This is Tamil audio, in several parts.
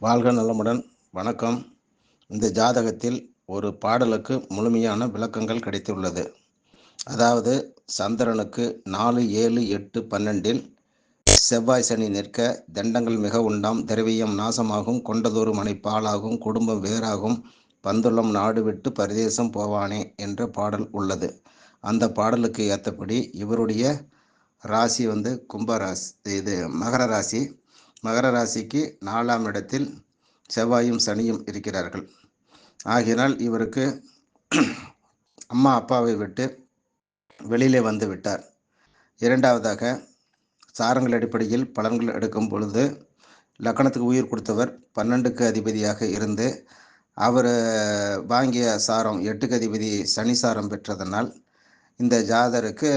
வாழ்க நலமுடன். வணக்கம். இந்த ஜாதகத்தில் ஒரு பாடலுக்கு முழுமையான விளக்கங்கள் கிடைத்துள்ளது. அதாவது சந்திரனுக்கு நாலு ஏழு எட்டு பன்னெண்டில் செவ்வாய் சனி நிற்க தண்டங்கள் மிக உண்டாம். திரவியம் நாசமாகும் கொண்டதொரு மனை பாலாகும் குடும்பம் வேறாகும் பந்துள்ளம் நாடு விட்டு பரதேசம் போவானே என்ற பாடல் உள்ளது. அந்த பாடலுக்கு ஏற்றபடி இவருடைய ராசி வந்து கும்பராசி இது மகர ராசி. மகர ராசிக்கு நாலாம் இடத்தில் செவ்வாயும் சனியும் இருக்கிறார்கள். ஆகினால் இவருக்கு அம்மா அப்பாவை விட்டு வெளியிலே வந்து விட்டார். இரண்டாவதாக சாரங்கள் அடிப்படையில் பலன்கள் எடுக்கும் பொழுது லக்கணத்துக்கு உயிர் கொடுத்தவர் பன்னெண்டுக்கு அதிபதியாக இருந்து அவர் வாங்கிய சாரம் எட்டுக்கு அதிபதி சனி சாரம் பெற்றதனால் இந்த ஜாதருக்கு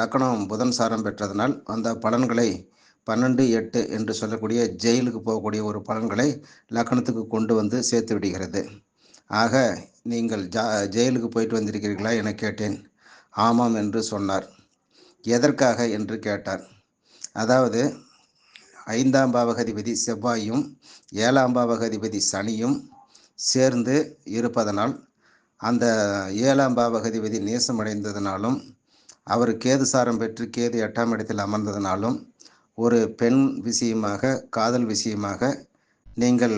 லக்கணம் புதன் சாரம் பெற்றதனால் அந்த பலன்களை பன்னெண்டு எட்டு என்று சொல்லக்கூடிய ஜெயிலுக்கு போகக்கூடிய ஒரு பலன்களை லக்கணத்துக்கு கொண்டு வந்து சேர்த்து விடுகிறது. ஆக நீங்கள் ஜா ஜெயிலுக்கு போயிட்டு வந்திருக்கிறீர்களா என கேட்டேன். ஆமாம் என்று சொன்னார். எதற்காக என்று கேட்டார். அதாவது ஐந்தாம் பாவகதிபதி செவ்வாயும் ஏழாம் பாவகதிபதி சனியும் சேர்ந்து இருப்பதனால் அந்த ஏழாம் பாவகதிபதி நேசமடைந்ததினாலும் அவர் கேது சாரம் பெற்று கேது எட்டாம் இடத்தில் அமர்ந்ததினாலும் ஒரு பெண் விஷயமாக காதல் விஷயமாக நீங்கள்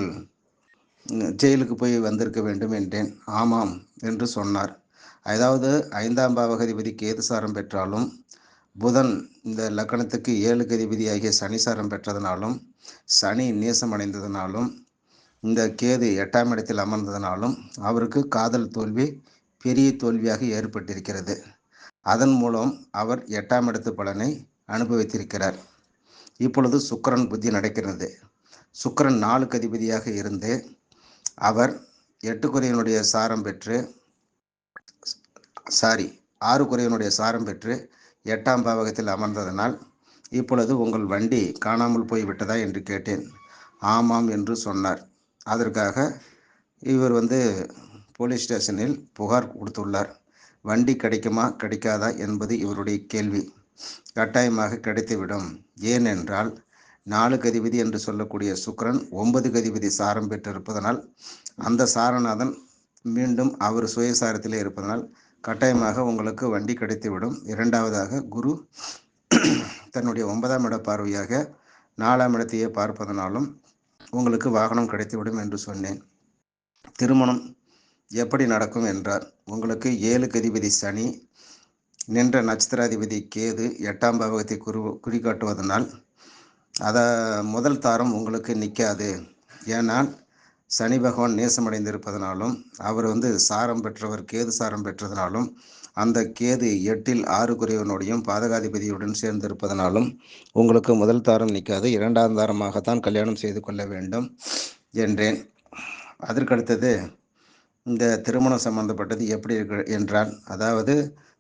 ஜெயிலுக்கு போய் வந்திருக்க வேண்டும் என்றேன். ஆமாம் என்று சொன்னார். அதாவது ஐந்தாம் பாவகதிபதி கேது சாரம் பெற்றாலும் புதன் இந்த லக்கணத்துக்கு ஏழு கதிபதியாகிய சனி சாரம் பெற்றதனாலும் சனி நேசமடைந்ததினாலும் இந்த கேது எட்டாம் இடத்தில் அமர்ந்ததினாலும் அவருக்கு காதல் தோல்வி பெரிய தோல்வியாக ஏற்பட்டிருக்கிறது. அதன் மூலம் அவர் எட்டாம் இடத்து பலனை அனுபவித்திருக்கிறார். இப்பொழுது சுக்கரன் புத்தி நடக்கிறது. சுக்கரன் நாலு கதிபதியாக இருந்து அவர் எட்டு குறையனுடைய சாரம் பெற்று சாரி ஆறு குறையனுடைய சாரம் பெற்று எட்டாம் பாவகத்தில் அமர்ந்ததனால் இப்பொழுது உங்கள் வண்டி காணாமல் போய்விட்டதா என்று கேட்டேன். ஆமாம் என்று சொன்னார். அதற்காக இவர் வந்து போலீஸ் ஸ்டேஷனில் புகார் கொடுத்துள்ளார். வண்டி கிடைக்குமா கிடைக்காதா என்பது இவருடைய கேள்வி. கட்டாயமாக கிடைத்துவிடும். ஏனென்றால் நாலு கதிபதி என்று சொல்லக்கூடிய சுக்கரன் ஒன்பது கதிபதி சாரம் பெற்றிருப்பதனால் அந்த சாரநாதன் மீண்டும் அவர் சுயசாரத்திலே இருப்பதனால் கட்டாயமாக உங்களுக்கு வண்டி கிடைத்துவிடும். இரண்டாவதாக குரு தன்னுடைய ஒன்பதாம் இட பார்வையாக நாலாம் இடத்தையே பார்ப்பதனாலும் உங்களுக்கு வாகனம் கிடைத்துவிடும் என்று சொன்னேன். திருமணம் எப்படி நடக்கும் என்றார் உங்களுக்கு ஏழு கதிபதி சனி நின்ற நட்சத்திராதிபதி கேது எட்டாம் பாவகத்தை குறி குறிகாட்டுவதனால் அதை முதல் தாரம் உங்களுக்கு நிற்காது ஏனால் சனி பகவான் நேசமடைந்திருப்பதனாலும் அவர் வந்து சாரம் பெற்றவர் கேது சாரம் பெற்றதனாலும் அந்த கேது எட்டில் ஆறு குறைவனுடையும் பாதகாதிபதியுடன் சேர்ந்திருப்பதனாலும் உங்களுக்கு முதல் தாரம் நிற்காது இரண்டாம் தாரமாகத்தான் கல்யாணம் செய்து கொள்ள வேண்டும் என்றேன். அதற்கடுத்தது இந்த திருமணம் சம்பந்தப்பட்டது எப்படி இருக்கு என்றால் அதாவது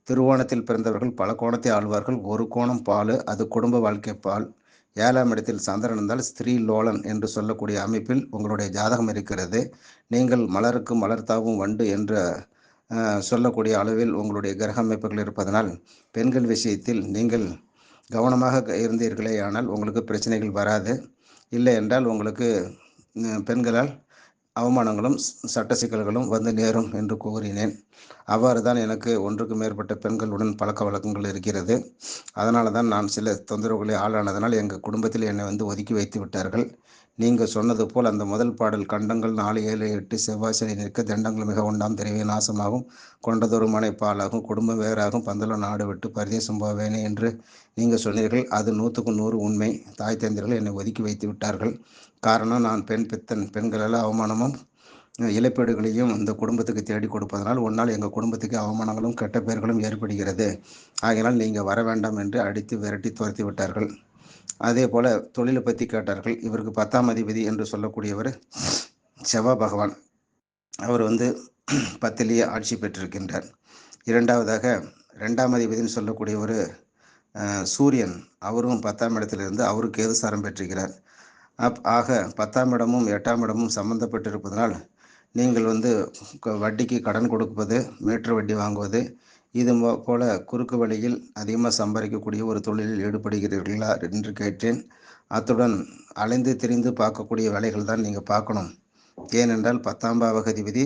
திருவோணத்தில் பிறந்தவர்கள் பல கோணத்தை ஆழ்வார்கள் ஒரு கோணம் பால் அது குடும்ப வாழ்க்கை பால். ஏழாம் இடத்தில் சந்திரன் இருந்தால் ஸ்திரீ லோலன் என்று சொல்லக்கூடிய அமைப்பில் உங்களுடைய ஜாதகம் இருக்கிறது. நீங்கள் மலருக்கு மலர்த்தாவும் வண்டு என்ற சொல்லக்கூடிய அளவில் உங்களுடைய கிரக அமைப்புகள் இருப்பதனால் பெண்கள் விஷயத்தில் நீங்கள் கவனமாக இருந்தீர்களே ஆனால் உங்களுக்கு பிரச்சனைகள் வராது. இல்லை என்றால் உங்களுக்கு பெண்களால் அவமானங்களும் சட்ட சிக்கல்களும் வந்து நேரும் என்று கூறினேன். அவ்வாறு தான் எனக்கு ஒன்றுக்கு மேற்பட்ட பெண்களுடன் பழக்க வழக்கங்கள் இருக்கிறது. அதனால தான் நான் சில தொந்தரவுகளை ஆளானதனால் எங்கள் குடும்பத்தில் என்னை வந்து ஒதுக்கி வைத்து விட்டார்கள். நீங்கள் சொன்னது போல் அந்த முதல் பாடல் கண்டங்கள் நாலு ஏழு எட்டு செவ்வாய் சனி நிற்க தண்டங்கள் மிக உண்டாம் தெரியவே நாசமாகும். கொண்டதொரு மனை பாலாகும் குடும்பம் வேறாகும். பந்தல நாடு விட்டு பரதேசம் போவேனே என்று நீங்கள் சொன்னீர்கள். அது நூற்றுக்கு நூறு உண்மை. தாய் தந்திரர்கள் என்னை ஒதுக்கி வைத்து விட்டார்கள். காரணம் நான் பெண் பித்தன். பெண்களெல்லாம் அவமானமும் இழப்பீடுகளையும் இந்த குடும்பத்துக்கு தேடி கொடுப்பதனால் உன்னால் எங்கள் குடும்பத்துக்கு அவமானங்களும் கெட்ட பெயர்களும் ஏற்படுகிறது. ஆகையினால் நீங்கள் வர வேண்டாம் என்று அடித்து விரட்டி துரத்தி விட்டார்கள். அதே போல் தொழிலை பற்றி கேட்டார்கள். இவருக்கு பத்தாம் அதிபதி என்று சொல்லக்கூடியவர் செவ்வா பகவான். அவர் வந்து பத்திலேயே ஆட்சி பெற்றிருக்கின்றார். இரண்டாவதாக ரெண்டாம் அதிபதினு சொல்லக்கூடிய ஒரு சூரியன். அவரும் பத்தாம் இடத்திலிருந்து அவருக்கு ஏது சாரம் பெற்றிருக்கிறார்? அப் ஆக பத்தாம் இடமும் எட்டாம் இடமும் சம்பந்தப்பட்டிருப்பதனால் நீங்கள் வந்து வட்டிக்கு கடன் கொடுப்பது மீட்டர் வட்டி வாங்குவது இது போல குறுக்கு வழியில் அதிகமாக சம்பாதிக்கக்கூடிய ஒரு தொழிலில் ஈடுபடுகிறீர்களா என்று கேட்டேன். அத்துடன் அலைந்து திரிந்து பார்க்கக்கூடிய வேலைகள் தான் நீங்கள் பார்க்கணும். ஏனென்றால் பத்தாம் பாவகதிபதி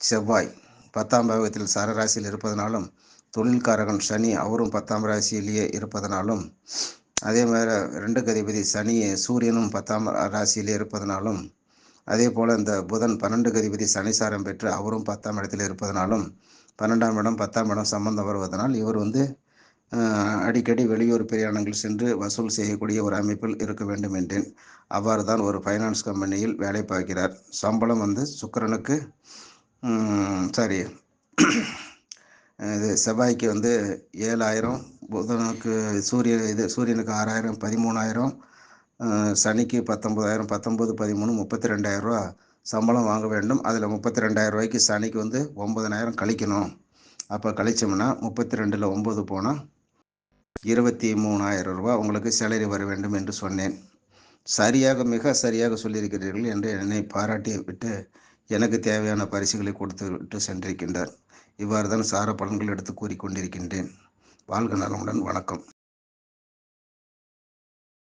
செவ்வாய் பத்தாம் பாவகத்தில் சரராசியில் இருப்பதனாலும் தொழில்காரகன் சனி அவரும் பத்தாம் ராசியிலேயே இருப்பதனாலும் அதே மாதிரி ரெண்டு கதிபதி சனி சூரியனும் பத்தாம் ராசியிலே இருப்பதனாலும் அதே போல் இந்த புதன் பன்னெண்டு கதிபதி சனிசாரம் பெற்று அவரும் பத்தாம் இடத்தில் இருப்பதனாலும் பன்னெண்டாம் இடம் பத்தாம் இடம் சம்பந்தம் வருவதனால் இவர் வந்து அடிக்கடி வெளியூர் பிரயாணங்கள் சென்று வசூல் செய்யக்கூடிய ஒரு அமைப்பில் இருக்க வேண்டும் என்றேன். அவ்வாறு தான் ஒரு ஃபைனான்ஸ் கம்பெனியில் வேலை பார்க்கிறார். சம்பளம் வந்து சுக்கரனுக்கு சாரி இது செவ்வாய்க்கு வந்து ஏழாயிரம் புதனுக்கு சூரிய இது சூரியனுக்கு ஆறாயிரம் பதிமூணாயிரம் சனிக்கு பத்தொம்பதாயிரம் பத்தொம்பது பதிமூணு முப்பத்தி ரெண்டாயிரம் ரூபா சம்பளம் வாங்க வேண்டும். அதில் முப்பத்தி ரெண்டாயிரம் ரூபாய்க்கு சனிக்கு வந்து ஒம்பதனாயிரம் கழிக்கணும். அப்போ கழிச்சோம்னா முப்பத்தி ரெண்டில் ஒம்பது போனால் இருபத்தி மூணாயிரம் ரூபா உங்களுக்கு சேலரி வர வேண்டும் என்று சொன்னேன். சரியாக மிக சரியாக சொல்லியிருக்கிறீர்கள் என்று என்னை பாராட்டி விட்டு எனக்கு தேவையான பரிசுகளை கொடுத்து விட்டு சென்றிருக்கின்றார். இவ்வாறு தான் சார பலன்கள் எடுத்து கூறிக்கொண்டிருக்கின்றேன். வாழ்க நலமுடன். வணக்கம்.